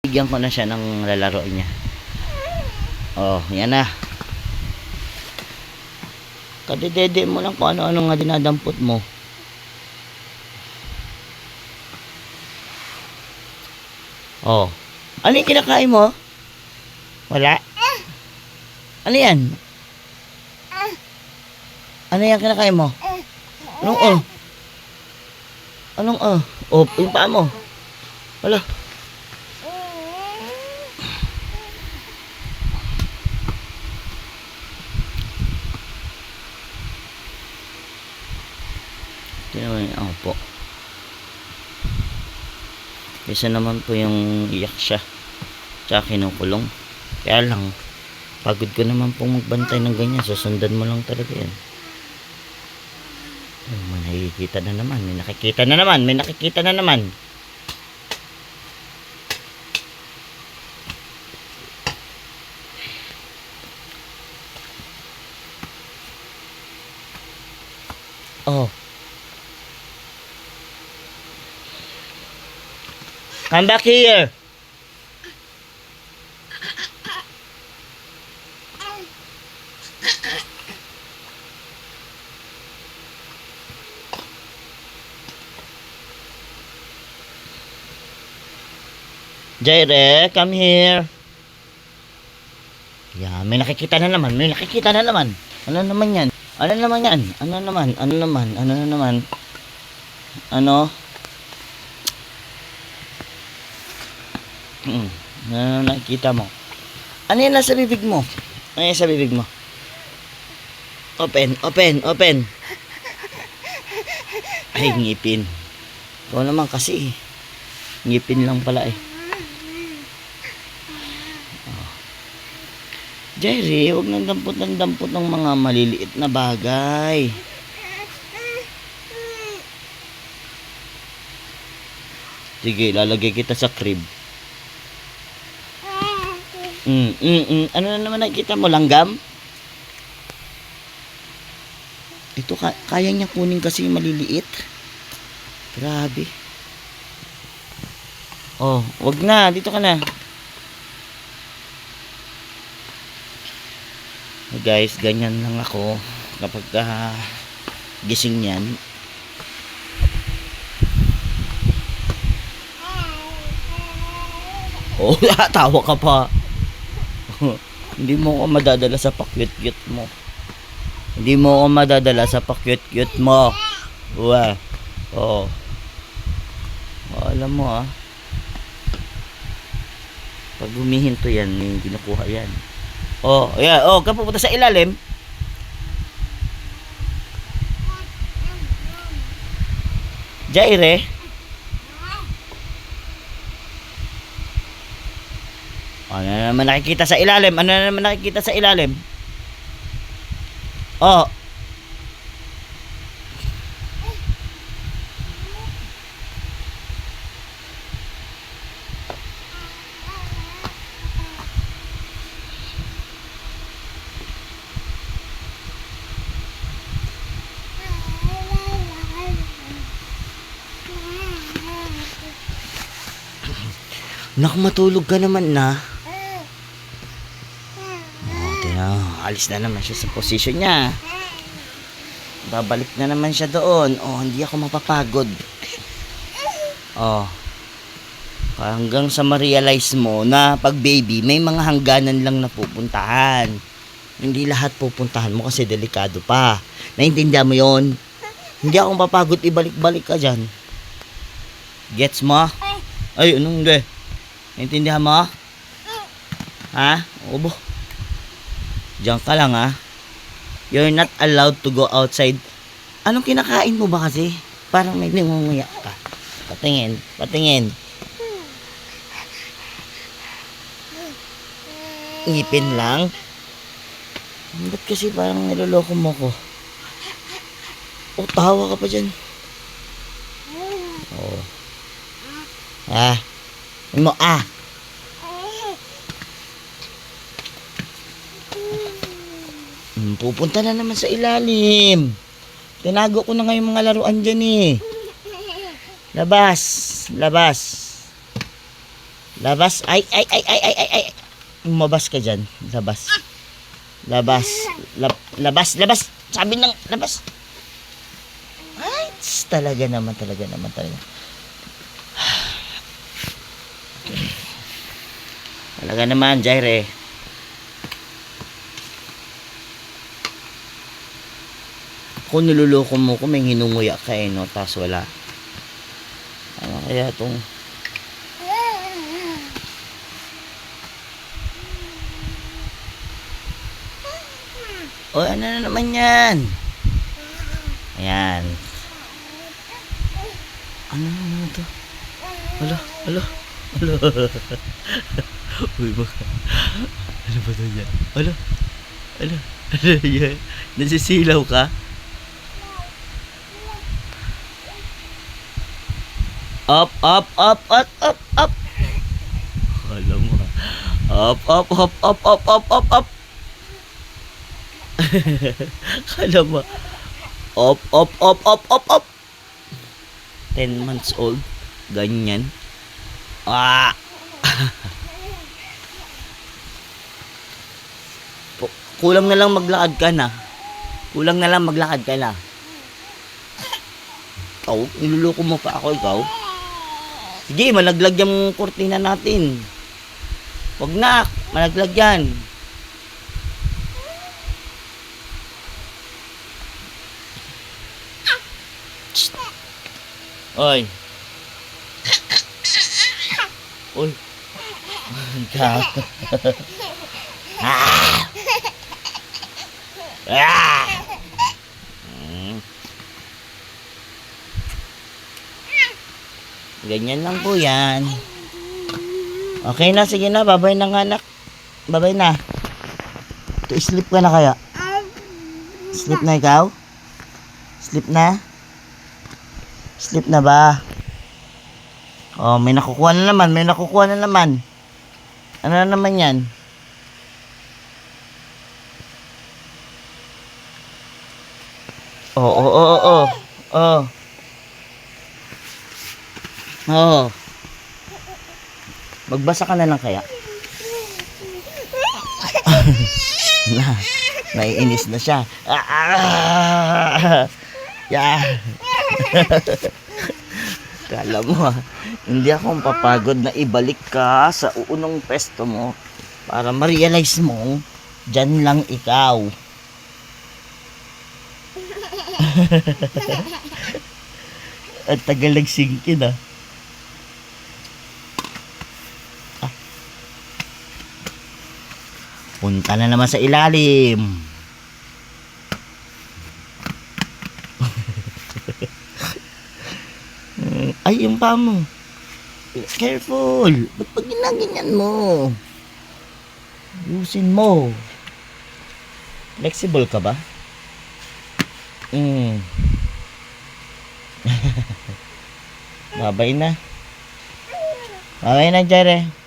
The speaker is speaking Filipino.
Bigyan ko na siya ng lalaro niya. Oh, yan na. Kadedede mo lang kung ano-ano nga dinadampot mo. Oh. Ano yung kinakain mo? Wala? Ano yan? Ano yung kinakain mo? Anong oh? Anong oh? Oh, yung paa mo. Wala. Tinawa ako po. Isa naman po yung iyak siya. Tsaka kinukulong. Kaya lang, pagod ko naman pong magbantay ng ganyan. Susundan mo lang talaga yan. Oh, may nakikita na naman. May nakikita na naman. May nakikita na naman. Oh. Come back here. Jaire, come here. Yeah, may nakikita na naman. May nakikita na naman. Ano naman yan? Ano naman yan? Ano naman? Ano naman? Ano na naman? Ano? Hmm. Ano nakikita mo? Ano yan nasa bibig mo? Ano yan sa bibig mo? Open, open, open. Ay, ngipin. Ikaw naman kasi. eh. Ngipin lang pala eh. Oh. Jerry, huwag nang dampot ng dampot ng mga maliliit na bagay. Sige, lalagay kita sa crib. Mm, mm, mm. Ano na naman nakikita mo? Langgam? Ito, ka kaya niya kunin kasi maliliit. Grabe. Oh, wag na. Dito ka na. Guys, ganyan lang ako kapag ah, gising yan. Oh, tawa ka pa. Hindi mo ako madadala sa pakyut-kyut mo. Hindi mo ako madadala sa pakyut-kyut mo. Uwa. Oo. Oh, alam mo ah. Pag humihinto yan, may kinukuha yan. Oh, yeah. Oh, ka pupunta sa ilalim. Jaire. Ano na naman nakikita sa ilalim? Ano na naman nakikita sa ilalim? Oh. Nak matulog ka naman na. Oh, tingnan, alis na naman siya sa posisyon niya. Babalik na naman siya doon. Oh, hindi ako mapapagod. Oh. Hanggang sa ma-realize mo na pag baby, may mga hangganan lang na pupuntahan. Hindi lahat pupuntahan mo kasi delikado pa. Naintindihan mo yon? Hindi ako mapapagod, ibalik-balik ka dyan. Gets mo? Ay, anong hindi? Naintindihan mo? Ha? Obo. Diyan ka lang ha. You're not allowed to go outside. Anong kinakain mo ba kasi? Parang may nangunguya ka. Patingin, patingin. Ngipin lang. Ba't kasi parang niloloko mo ko? O, tawa ka pa dyan. Oo. Ah. Ano mo, ah. Hmm, pupunta na naman sa ilalim. Tinago ko na nga yung mga laruan dyan eh. Labas. Labas. Labas. Ay, ay, ay, ay, ay, ay, ay. Umabas ka dyan. Labas. Labas. Lab, labas, labas. Sabi ng labas. Ay, talaga naman, talaga naman, talaga. Talaga naman, Jaire. Kung niluloko mo ko, may hinunguya ka eh, no? Tapos wala. Ano kaya tong... O, ano na naman yan? Ayan. Ano na naman to? Alo, alo, alo. Uy, baka. Ano ba to yan? Alo, alo, ano yan? Nasisilaw ka? Up, up, up, up, up, up. Alam mo. Up, up, up, up, up, up, up, up. Kala mo. Up, up, up, up, up, up. 10 months old. Ganyan. Ah! Ku- Kulang na lang maglakad ka na. Kulang na lang maglakad ka na. Ikaw, niluloko mo pa ako, ikaw. Sige, malaglag yung kurtina natin. Wag na, malaglag yan. Oy. Oy. Ikaw. ah! Ah! Mm. Ganyan lang po yan. Okay na, sige na. Babay na nga anak. Babay na. To sleep ka na kaya? Sleep na ikaw? Sleep na? Sleep na ba? Oh, may nakukuha na naman. May nakukuha na naman. Ano na naman yan? Oh, oh, oh, oh, oh. Oh. Oo. Magbasa ka na lang kaya. na, naiinis na siya. Ah, ah, yeah. Kala mo ah, hindi ako papagod na ibalik ka sa uunong pesto mo para ma-realize mo, dyan lang ikaw. At tagal nagsingkin ah. Punta na naman sa ilalim. Ay, yung paa mo. Careful. Ba't pag ginaganyan mo? Ayusin mo. Flexible ka ba? Mm. Babay na. Babay na, Jere.